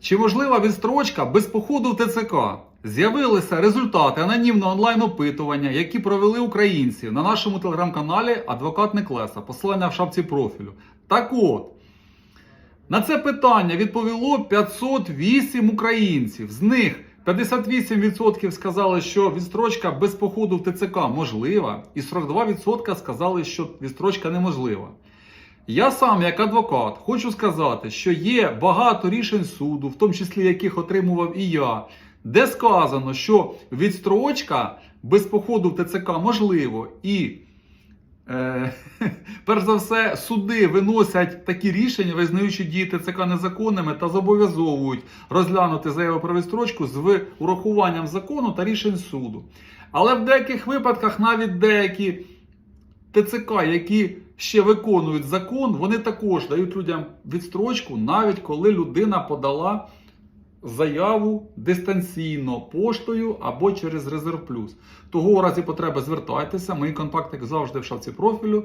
Чи можлива відстрочка без походу в ТЦК? З'явилися результати анонімного онлайн-опитування, які провели українці на нашому телеграм-каналі Адвокат Неклеса, посилання в шапці профілю. Так от, на це питання відповіло 508 українців. З них 58% сказали, що відстрочка без походу в ТЦК можлива, і 42% сказали, що відстрочка неможлива. Я сам, як адвокат, хочу сказати, що є багато рішень суду, в тому числі яких отримував і я, де сказано, що відстрочка без походу в ТЦК можливо і. Е, перш за все, суди виносять такі рішення, визнаючи дії ТЦК незаконними та зобов'язовують розглянути заяву про відстрочку з урахуванням закону та рішень суду. Але в деяких випадках навіть деякі ТЦК, які ще виконують закон, вони також дають людям відстрочку, навіть коли людина подала заяву дистанційно поштою або через Резерв Плюс. Того у разі потреби звертайтеся. Мої контакти завжди в шапці профілю.